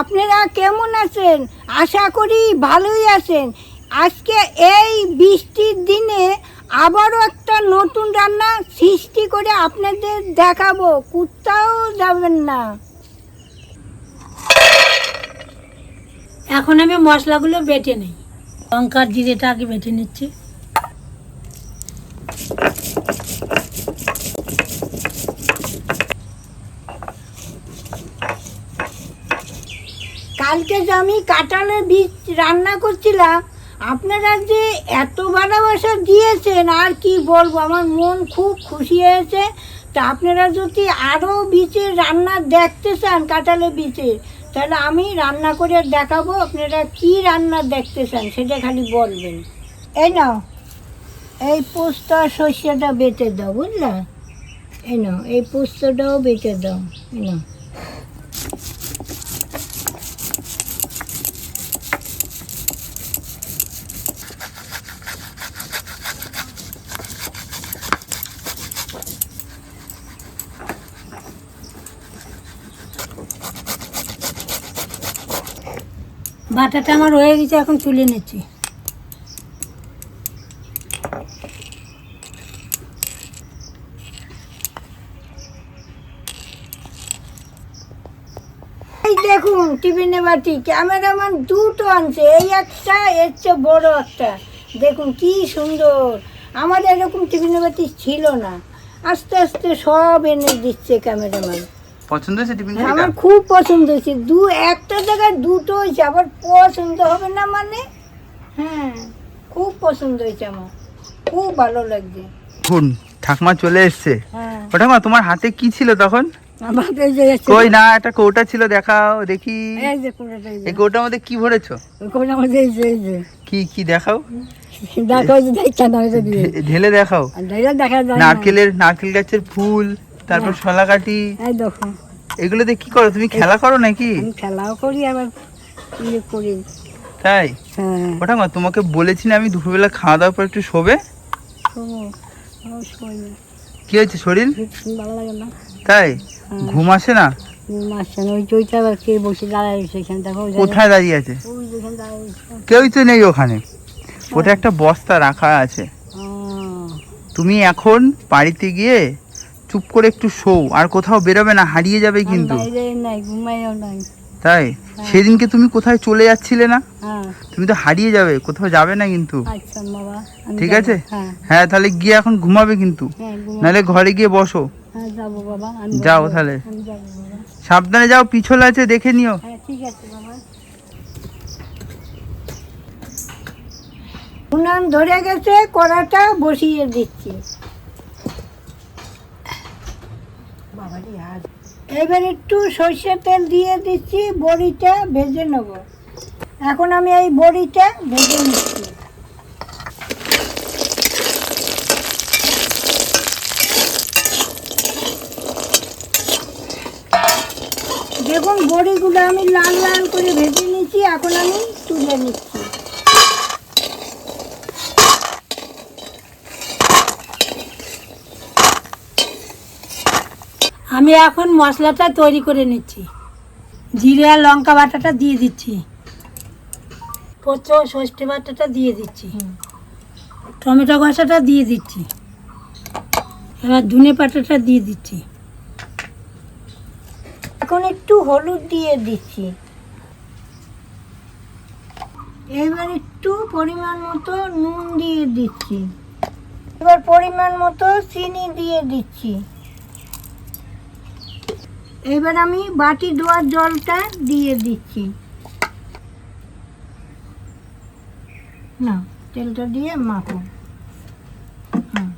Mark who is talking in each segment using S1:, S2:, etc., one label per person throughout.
S1: আপনারা কেমন আছেন? আশা করি ভালোই আছেন। আজকে এই বৃষ্টির দিনে আবারও একটা নতুন রান্না সৃষ্টি করে আপনাদের দেখাবো। কোথাও যাবেন না।
S2: এখন আমি মশলাগুলো বেটে নেই। লঙ্কার জিরেটা আগে বেটে নিচ্ছি।
S1: কালকে যে আমি কাঁঠালের বীজ রান্না করছিলাম, আপনারা যে এত ভালোবাসা দিয়েছেন, আর কি বলব, আমার মন খুব খুশি হয়েছে। তা আপনারা যদি আরও বীজের রান্না দেখতে চান, কাঁঠালের বীজের, তাহলে আমি রান্না করে দেখাবো আপনারা কি রান্না দেখতে চান, সেটা খালি বলবেন। এই নাও, এই পোস্ত আর সর্ষেটা বেটে দাও, বুঝলা? এই নাও, এই পোস্তটাও বেটে দাও, এই নাও।
S2: বাটাটা আমার হয়ে গেছে, এখন তুলে নিচ্ছি।
S1: দেখুন, টিফিনে বাটি, ক্যামেরাম্যান দুটো আনছে, এই একটা, এর চেয়ে বড় একটা। দেখুন, কি সুন্দর। আমার এরকম টিফিনে বাটি ছিল না। আস্তে আস্তে সব এনে দিচ্ছে ক্যামেরাম্যান।
S3: পছন্দ হয়েছে টিফিন
S1: আমার খুব পছন্দ হয়েছে। দু একটা জায়গায় দুটো হয়েছে আবার পছন্দ হবে না মানে? হ্যাঁ খুব পছন্দ হয়েছে আমার। খুব ভালো লাগছে।
S3: দেখুন ঠাকমা চলে এসছে।
S1: হ্যাঁ।
S3: ও ঠাকমা তোমার হাতে কি ছিল তখন? কই না একটা কৌটা ছিল দেখাও দেখি।
S1: এই
S3: কৌটার মধ্যে কি ভরেছো?
S1: মধ্যে
S3: কি কি দেখাও?
S1: দেখো যে দেখছেন না এটা দিয়ে।
S3: ঢে- ঢেলে দেখাও। নারকেলের নারকেল গাছের ফুল। তারপর শলাকাঠি
S1: এই দেখো।
S3: এগুলোতে কি করো? তুমি খেলা করো নাকি?
S1: আমি খেলাও করি আবার ইয়ে করি।
S3: তাই?
S1: হ্যাঁ।
S3: ও ঠাকমা তোমাকে বলেছি না আমি দুপুরবেলা খাওয়া দাওয়ার পর একটু শোবে? কি হয়েছে শরীর?
S1: ভালো লাগে না।
S3: তাই? ঘুম আসে না?
S1: ওই চইটা আবার কে বসে দাঁড়ায় সেখানে দেখো
S3: কোথায় দাঁড়িয়ে আছে। কেউই তো নেই ওখানে। ওটা একটা বস্তা রাখা আছে। তুমি এখন বাড়িতে গিয়ে চুপ করে একটু শোও আর কোথাও বেরোবে না হারিয়ে যাবে কিন্তু। তাই? সেদিনকে তুমি কোথায় চলে যাচ্ছিলে না?
S1: হ্যাঁ।
S3: তুমি তো হারিয়ে যাবে কোথাও যাবে না কিন্তু।
S1: আচ্ছা
S3: ঠিক আছে?
S1: হ্যাঁ।
S3: হ্যাঁ তাহলে গিয়ে এখন ঘুমাবে কিন্তু।
S1: হ্যাঁ
S3: নাহলে ঘরে গিয়ে বসো।
S1: হ্যাঁ যাব বাবা আমি
S3: যাও তাহলে।
S1: আমি যাব বাবা।
S3: সাবধানে যাও পিছল আছে দেখে নিও।
S1: হ্যাঁ ঠিক আছে বাবা। উনান ধরে গেছে কড়াটা বসিয়ে দিচ্ছি বাবারে আর এবার একটু সর্ষের তেল দিয়ে দিচ্ছি, বড়িটা ভেজে নেব। এখন আমি এই বড়িটা ভেজে নিচ্ছি। দেখুন, বড়িগুলো আমি লাল লাল করে ভেজে নিচ্ছি, এখন আমি তুলে নিচ্ছি।
S2: আমি এখন মশলাটা তৈরি করে নিচ্ছি। জিরে আর লঙ্কা বাটাটা দিয়ে দিচ্ছি। পোচো ষষ্ঠী বাটাটা দিয়ে দিচ্ছি। টমেটো কষাটা দিয়ে দিচ্ছি। এবার ধনে পাটাটা দিয়ে দিচ্ছি।
S1: এখন একটু হলুদ দিয়ে দিচ্ছি। এবার একটু পরিমাণ মতো নুন দিয়ে দিচ্ছি। এবার পরিমাণ মতো চিনি দিয়ে দিচ্ছি। এবার আমি বাটি ধোয়ার জলটা দিয়ে দিচ্ছি। না, তেলটা দিয়ে মাখো। হুম।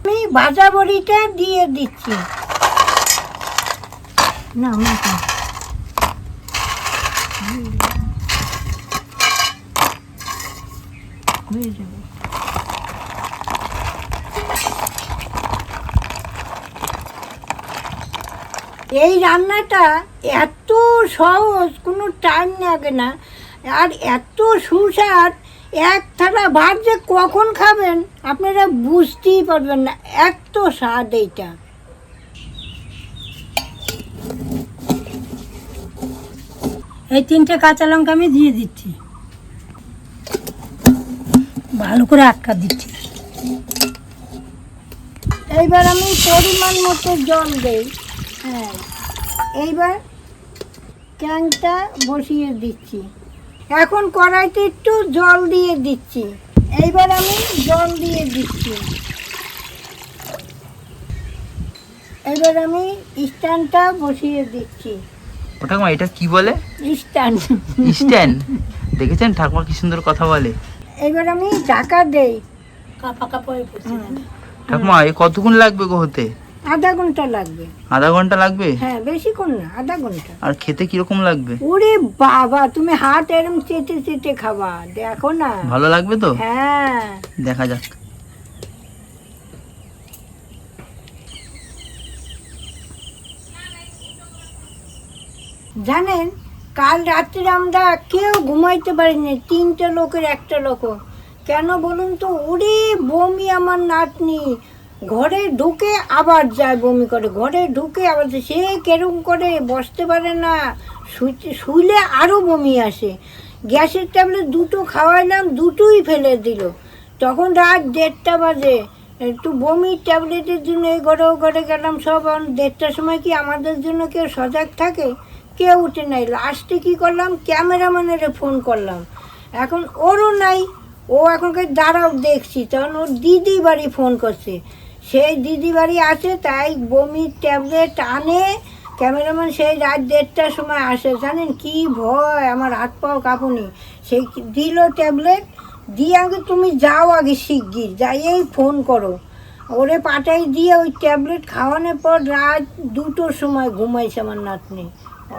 S1: আমি ভাজা বড়িটা দিয়ে দিচ্ছি। না, মাখো। হয়ে যাবে। এই রান্নাটা এত সহজ কোনো টাইম লাগে না। আর এত সুস্বাদ এক থালা ভাত যে কখন খাবেন আপনারা বুঝতেই পারবেন না এত স্বাদ এইটা।
S2: এই তিনটে কাঁচা লঙ্কা আমি দিয়ে দিচ্ছি। ভালো করে আটকা দিচ্ছি।
S1: এইবার আমি পরিমাণ মতো জল দেই। হ্যাঁ। এইবার ক্যাংটা বসিয়ে দিচ্ছি। এখন কড়াইতে একটু জল দিয়ে দিচ্ছি। এইবার আমি জল দিয়ে দিচ্ছি। এবার আমি স্ট্যান্ডটা বসিয়ে দিচ্ছি।
S3: ও ঠাকুমা এটা কি বলে?
S1: স্ট্যান্ড।
S3: স্ট্যান্ড? দেখেছেন? ঠাকুমা কি সুন্দর কথা বলে।
S1: এবার আমি ঢাকা দেই।
S2: কাপা কাপা হয়ে পড়ছে
S3: ঠাকুমা এ কতক্ষণ লাগবে গো হতে?
S1: আধা ঘণ্টা লাগবে।
S3: আধা ঘণ্টা লাগবে?
S1: হ্যাঁ বেশিক্ষণ না আধা ঘণ্টা।
S3: আর খেতে কীরকম লাগবে?
S1: ওরে বাবা তুমি হাত এরম চেটে চেটে খাবা দেখো না।
S3: ভালো লাগবে তো?
S1: হ্যাঁ।
S3: দেখা যাক।
S1: জানেন কাল রাত্রে আমরা কেউ ঘুমাইতে পারিনি তিনটে লোকের একটা লোক। কেন বলুন তো? ওরে বমি আমার নাতনি। ঘরে ঢুকে আবার যায় বমি করে। ঘরে ঢুকে আবার সে কেরম করে বসতে পারে না। শুইলে আরও বমি আসে। গ্যাসের ট্যাবলেট দুটো খাওয়াইলাম, দুটোই ফেলে দিল। তখন রাত দেড়টা বাজে। একটু বমির ট্যাবলেটের জন্য এই ঘরে ও ঘরে গেলাম। সব দেড়টার সময় কি আমাদের জন্য কেউ সজাগ থাকে? কেউ উঠে নাই। লাস্টে কি করলাম? ক্যামেরাম্যানের ফোন করলাম। এখন ওরও নাই। ও এখনকার দাঁড়াও দেখছি। তখন ওর দিদি বাড়ি ফোন করছে। সেই দিদি বাড়ি আছে, তাই বমির ট্যাবলেট আনে। ক্যামেরাম্যান সেই রাত দেড়টার সময় আসে। জানেন কি ভয়, আমার হাত পাও কাঁপুনি। সেই দিল ট্যাবলেট, দিয়ে আগে তুমি যাও আগে শিগগির, যাইয়েই ফোন করো। ওরে পাটাই দিয়ে ওই ট্যাবলেট খাওয়ানোর পর রাত দুটোর সময় ঘুমাইছে আমার নাতনি।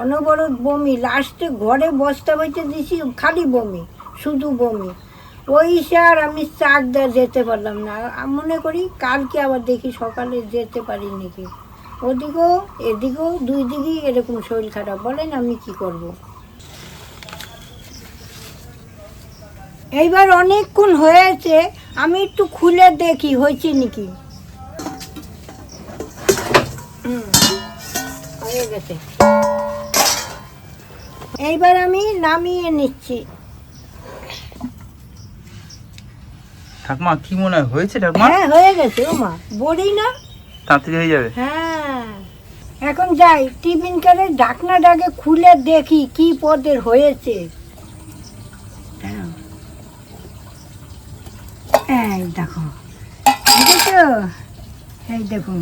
S1: অনবরত বমি, লাস্টে ঘরে বস্তা বইতে দিছি, খালি বমি, শুধু বমি। ওই আর আমি চার দেওয়া যেতে পারলাম না। মনে করি কালকে আবার দেখি সকালে যেতে পারি নাকি ওদিকেও, এদিকেও, দুই দিকেই এরকম শরীর খারাপ। বলেন আমি কি করব। এইবার অনেকক্ষণ হয়েছে, আমি একটু খুলে দেখি, হয়েছে নাকি? হয়ে গেছে। এইবার আমি নামিয়ে নিচ্ছি।
S3: ঠাকুমা কি মনে হয়? হয়েছে ঠাকুমা?
S1: হ্যাঁ হয়ে গেছে ও মা। বড়ি না?
S3: তাড়াতাড়ি হয়ে যাবে।
S1: হ্যাঁ। এখন যাই টিফিন করে ঢাকনাটাকে খুলে দেখি কি পদের হয়েছে। হ্যাঁ। এই দেখো দেখেছ? এই দেখুন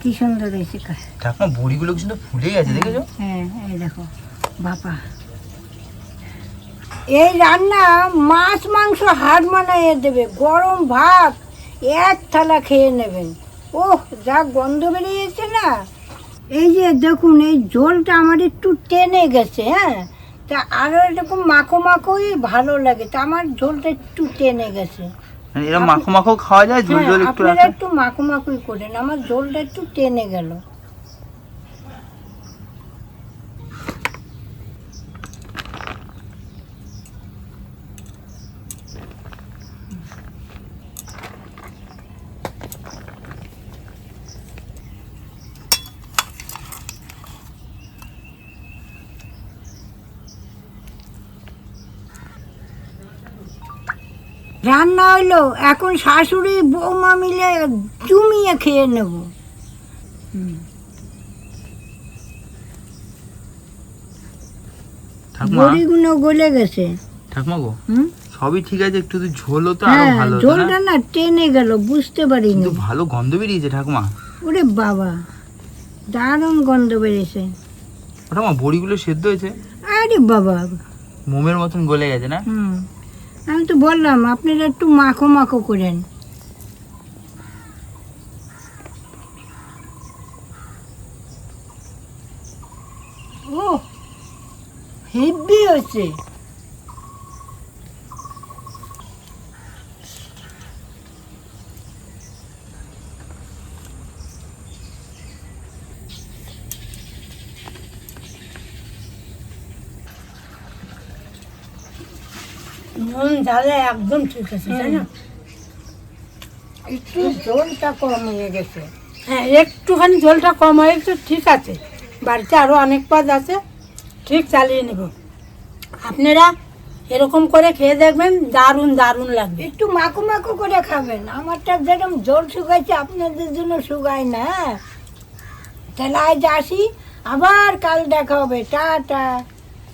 S1: কি সুন্দর হয়েছে
S3: ঠাকুমা বড়িগুলো কিন্তু ফুলে গেছে দেখেছ?
S1: হ্যাঁ এই দেখো বাবা। এই রান্না মাছ মাংস হাড় মানাইয়ে দেবে গরম ভাত এক থালা খেয়ে নেবেন। ওহ যা গন্ধ বেরিয়েছে না। এই যে দেখুন এই ঝোলটা আমার একটু টেনে গেছে হ্যাঁ? তা আরও এরকম মাখো মাখোই ভালো লাগে তা আমার ঝোলটা একটু টেনে গেছে।
S3: এরকম মাখো মাখো খাওয়া যায়? ঝোল
S1: হ্যাঁ
S3: ঝোল একটু
S1: আপনারা একটু মাখো মাখোই করেন আমার ঝোলটা একটু টেনে গেল। রান্না হইল এখন শাশুড়ি বৌমা মিলে জমিয়ে খেয়ে নেব। বড়িগুলো গলে গেছে।
S3: ঠাকুমা গো সবই ঠিক আছে একটু তো আরও
S1: হ্যাঁ
S3: ভালো
S1: ঝোলটা
S3: না?
S1: টেনে গেল বুঝতে পারিনি।
S3: কিন্তু ভালো গন্ধ বেরিয়েছে ঠাকুমা।
S1: ওরে বাবা দারুণ গন্ধ বেরিয়েছে।
S3: ঠাকুমা বড়িগুলো সেদ্ধ হয়েছে?
S1: আরে বাবা।
S3: মোমের মতন গলে গেছে না?
S1: হুম। আমি তো বললাম আপনারা একটু মাখো মাখো করেন। ও হেভি হয়েছে।
S2: নুন ঝালে একদম ঠিক আছে তাই না?
S1: একটু ঝোলটা কম হয়ে গেছে।
S2: হ্যাঁ একটুখানি ঝোলটা কম হয়ে একটু ঠিক আছে। বাড়িতে আরও অনেক পদ আছে ঠিক চালিয়ে নেব। আপনারা এরকম করে খেয়ে দেখবেন দারুণ দারুণ লাগবে।
S1: একটু মাখো মাখো করে খাবেন। আমারটা যেরকম জল শুকাইছে আপনাদের জন্য শুকায় না হ্যাঁ? তাহলে আজ আসি আবার কাল দেখা হবে। টাটা।